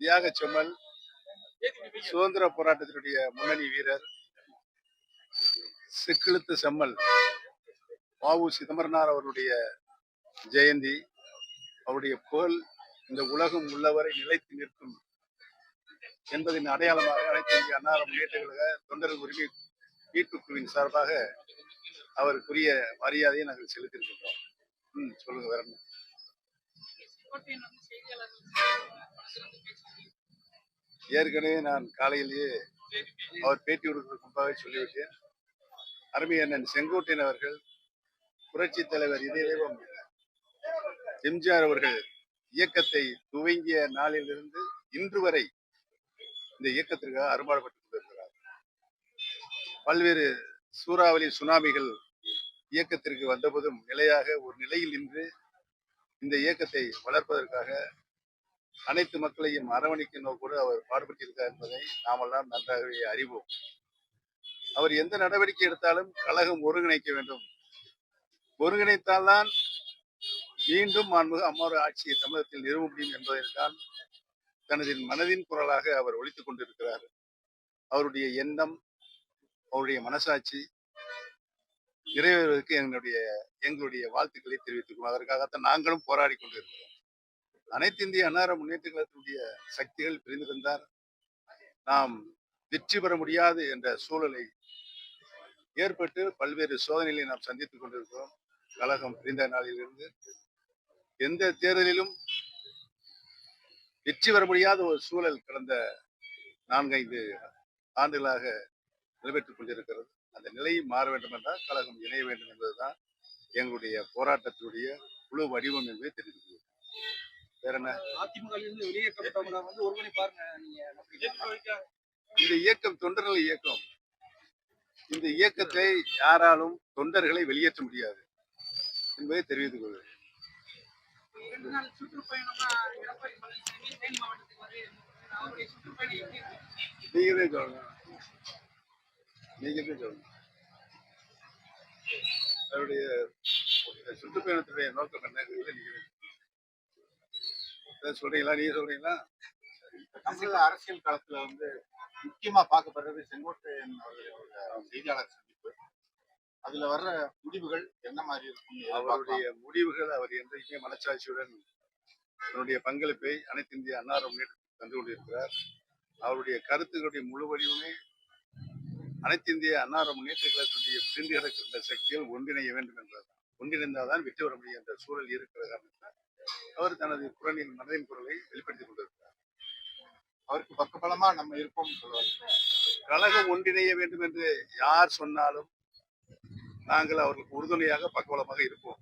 தியாக செம்மல் சுதந்திர போராட்டத்தினுடைய முன்னணி வீரர் சிக்கிழுத்து செம்மல் வாவு சிதம்பரனார் அவருடைய ஜெயந்தி அவருடைய புகழ் இந்த உலகம் உள்ளவரை நிலைத்து நிற்கும் என்பதின் அடையாளமாக அனைத்து இந்திய அன்னார முன்னேற்ற கழக தொண்டர்கள் உரிமை மீட்பு குழுவின் சார்பாக அவருக்குரிய மரியாதையை நாங்கள் செலுத்தியிருக்கின்றோம். ம் சொல்லுங்க வேற என்ன? ஏற்கனவே நான் காலையிலேயே அவர் பேட்டி கொடுக்கிறதுக்கு முன்பாக சொல்லிவிட்டேன் அருமை அண்ணன் செங்கோட்டையன் அவர்கள் புரட்சி தலைவர் இதயம் எம்ஜிஆர் அவர்கள் இயக்கத்தை துவங்கிய நாளிலிருந்து இன்று வரை இந்த இயக்கத்திற்காக அரும்பாடுபட்டு கொண்டிருக்கிறார். பல்வேறு சூறாவளி சுனாமிகள் இயக்கத்திற்கு வந்தபோதும் நிலையாக ஒரு நிலையில் நின்று இந்த இயக்கத்தை வளர்ப்பதற்காக அனைத்து மக்களையும் அரவணைக்கும் நோக்கோடு அவர் பாடுபட்டிருக்கார் என்பதை நாமெல்லாம் நன்றாகவே அறிவோம். அவர் எந்த நடவடிக்கை எடுத்தாலும் கழகம் ஒருங்கிணைக்க வேண்டும். ஒருங்கிணைத்தால்தான் மீண்டும் மாண்புக அம்மாறு ஆட்சியை தமிழகத்தில் நிறுவ முடியும் என்பதைத்தான் தனது மனதின் குரலாக அவர் ஒழித்துக் கொண்டிருக்கிறார். அவருடைய எண்ணம் அவருடைய மனசாட்சி நிறைவேறுவதற்கு எங்களுடைய எங்களுடைய வாழ்த்துக்களை தெரிவித்துக்கணும் அதற்காகத்தான் நாங்களும் போராடி கொண்டிருக்கிறோம். அனைத்து இந்திய அன்னார முன்னேற்ற கழகத்தினுடைய சக்திகள் பிரிந்திருந்தார் நாம் வெற்றி பெற முடியாது என்ற சூழலை ஏற்பட்டு பல்வேறு சோதனைகளை நாம் சந்தித்துக் கொண்டிருக்கிறோம். கழகம் பிரிந்த நாளிலிருந்து எந்த தேர்தலிலும் வெற்றி பெற முடியாத ஒரு சூழல் கடந்த நான்கைந்து ஆண்டுகளாக நிறைவேற்றிக் கொண்டிருக்கிறது. அந்த நிலை மாற வேண்டும் என்றால் கழகம் இணைய வேண்டும் என்பதுதான் எங்களுடைய போராட்டத்தினுடைய குழு வடிவம் என்பதை தெரிவித்துள்ளது வேற என்ன? அதிமுக இருந்து வெளியேற்றப்பட்டவங்க வந்து ஒருமணி பாருங்க நீங்க இந்த இயக்கம் தொண்டர்கள் இயக்கம். இந்த இயக்கத்தை யாராலும் தொண்டர்களை வெளியேற்ற முடியாது என்பதை தெரிவித்துக் கொள்கிறேன். பழனிசாமி தேனி நீங்களே சொல்லணும் அவருடைய சுற்றுப்பயணத்துடைய நோக்கம் என்ன? ஏதாவது சொல்றீங்களா? நீங்க சொல்றீங்களா? தமிழக அரசியல் களத்துல வந்து முக்கியமா பார்க்கப்படுறது செங்கோட்டையன் அவர்களுடைய செய்தியாளர் சந்திப்பு. அதுல வர்ற முடிவுகள் என்ன மாதிரி இருக்கும் அவருடைய முடிவுகள் அவர் என்றைக்குமே மனச்சாட்சியுடன் தன்னுடைய பங்களிப்பை அனைத்து இந்திய அன்னார முன்னேற்றத்துக்கு தந்து கொண்டிருக்கிறார். அவருடைய கருத்துக்களுடைய முழு வடிவமே அனைத்து இந்திய அன்னார முன்னேற்ற கழகத்துடைய பிரிந்து கிடக்கின்ற சக்திகள் ஒன்றிணைய வேண்டும் என்பதுதான். ஒன்றிணைந்தால்தான் வெற்றி பெற முடியும் என்ற சூழல் இருக்கிறது அவர் தனது குரலின் மனதின் குரலை வெளிப்படுத்திக் கொண்டிருக்கிறார். அவருக்கு பக்கபலமா நம்ம இருப்போம் சொல்லுவாங்க கழகம் ஒன்றிணைய வேண்டும் என்று யார் சொன்னாலும் நாங்கள் அவர்களுக்கு உறுதுணையாக பக்கபலமாக இருப்போம்.